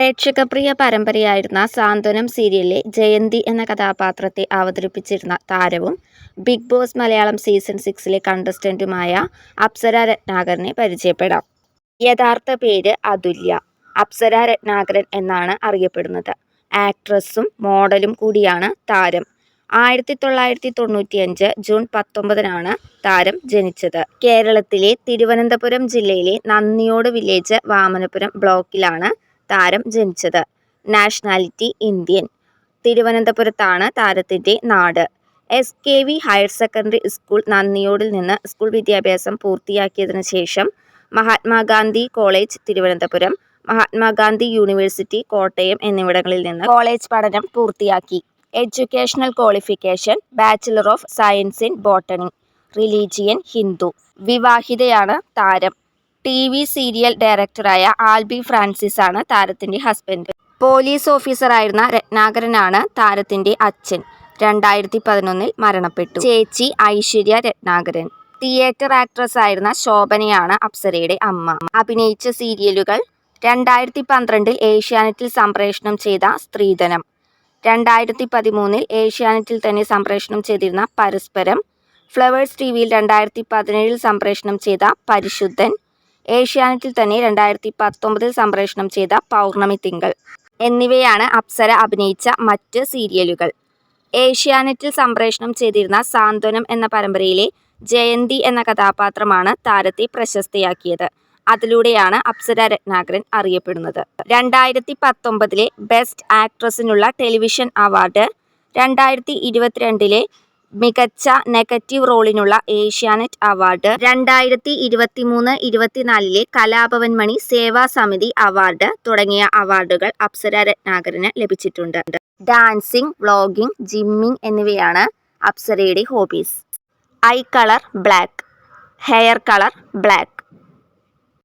പ്രേക്ഷകപ്രിയ പരമ്പരയായിരുന്ന സാന്ത്വനം സീരിയലിലെ ജയന്തി എന്ന കഥാപാത്രത്തെ അവതരിപ്പിച്ചിരുന്ന താരവും ബിഗ് ബോസ് മലയാളം സീസൺ സിക്സിലെ കണ്ടസ്റ്റന്റുമായ അപ്സര രത്നാകരനെ പരിചയപ്പെടാം. യഥാർത്ഥ പേര് അതുല്യ. അപ്സര രത്നാകരൻ എന്നാണ് അറിയപ്പെടുന്നത്. ആക്ട്രസും മോഡലും കൂടിയാണ് താരം. ആയിരത്തി തൊള്ളായിരത്തി തൊണ്ണൂറ്റിയഞ്ച് ജൂൺ പത്തൊമ്പതിനാണ് താരം ജനിച്ചത്. കേരളത്തിലെ തിരുവനന്തപുരം ജില്ലയിലെ നന്ദിയോട് വില്ലേജ് വാമനപുരം ബ്ലോക്കിലാണ് താരം ജനിച്ചത്. Nationality Indian. തിരുവനന്തപുരത്താണ് താരത്തിന്റെ നാട്. S K V higher secondary school നന്ദിയോടിൽ നിന്ന് സ്കൂൾ വിദ്യാഭ്യാസം പൂർത്തിയാക്കിയതിനു ശേഷം മഹാത്മാഗാന്ധി കോളേജ് തിരുവനന്തപുരം മഹാത്മാഗാന്ധി യൂണിവേഴ്സിറ്റി കോട്ടയം എന്നിവിടങ്ങളിൽ നിന്ന് കോളേജ് പഠനം പൂർത്തിയാക്കി. Educational qualification bachelor of science in botany religion Hindu വിവാഹിതയാണ് താരം. ടി വി സീരിയൽ ഡയറക്ടറായ ആൽബി ഫ്രാൻസിസ് ആണ് താരത്തിന്റെ ഹസ്ബൻഡ്. പോലീസ് ഓഫീസറായിരുന്ന രത്നാകരനാണ് താരത്തിന്റെ അച്ഛൻ. രണ്ടായിരത്തി പതിനൊന്നിൽ മരണപ്പെട്ടു. ചേച്ചി ഐശ്വര്യ രത്നാകരൻ. തിയേറ്റർ ആക്ട്രസ് ആയിരുന്ന ശോഭനയാണ് അപ്സരയുടെ അമ്മ. അഭിനയിച്ച സീരിയലുകൾ രണ്ടായിരത്തി പന്ത്രണ്ടിൽ ഏഷ്യാനെറ്റിൽ സംപ്രേഷണം ചെയ്ത സ്ത്രീധനം. രണ്ടായിരത്തി പതിമൂന്നിൽ ഏഷ്യാനെറ്റിൽ തന്നെ സംപ്രേഷണം ചെയ്തിരുന്ന പരസ്പരം. ഫ്ലവേഴ്സ് ടി വിയിൽ രണ്ടായിരത്തി പതിനേഴിൽ സംപ്രേഷണം ചെയ്ത പരിശുദ്ധൻ. ഏഷ്യാനെറ്റിൽ തന്നെ രണ്ടായിരത്തി പത്തൊമ്പതിൽ സംപ്രേഷണം ചെയ്ത പൗർണമി തിങ്കൾ എന്നിവയാണ് അപ്സര അഭിനയിച്ച മറ്റ് സീരിയലുകൾ. ഏഷ്യാനെറ്റിൽ സംപ്രേഷണം ചെയ്തിരുന്ന സാന്ത്വനം എന്ന പരമ്പരയിലെ ജയന്തി എന്ന കഥാപാത്രമാണ് താരത്തെ പ്രശസ്തയാക്കിയത്. അതിലൂടെയാണ് അപ്സര രത്നാകരൻ അറിയപ്പെടുന്നത്. രണ്ടായിരത്തി പത്തൊമ്പതിലെ ബെസ്റ്റ് ആക്ട്രസിനുള്ള ടെലിവിഷൻ അവാർഡ് രണ്ടായിരത്തി ഇരുപത്തിരണ്ടിലെ മികച്ച നെഗറ്റീവ് റോളിനുള്ള ഏഷ്യാനെറ്റ് അവാർഡ്. രണ്ടായിരത്തി ഇരുപത്തി മൂന്ന് ഇരുപത്തിനാലിലെ കലാഭവൻ മണി സേവാ സമിതി അവാർഡ് തുടങ്ങിയ അവാർഡുകൾ അപ്സര രത്നാകരന് ലഭിച്ചിട്ടുണ്ട്. ഡാൻസിംഗ് വ്ളോഗിംഗ് ജിമ്മിംഗ് എന്നിവയാണ് അപ്സരയുടെ hobbies. Eye colour black hair colour black.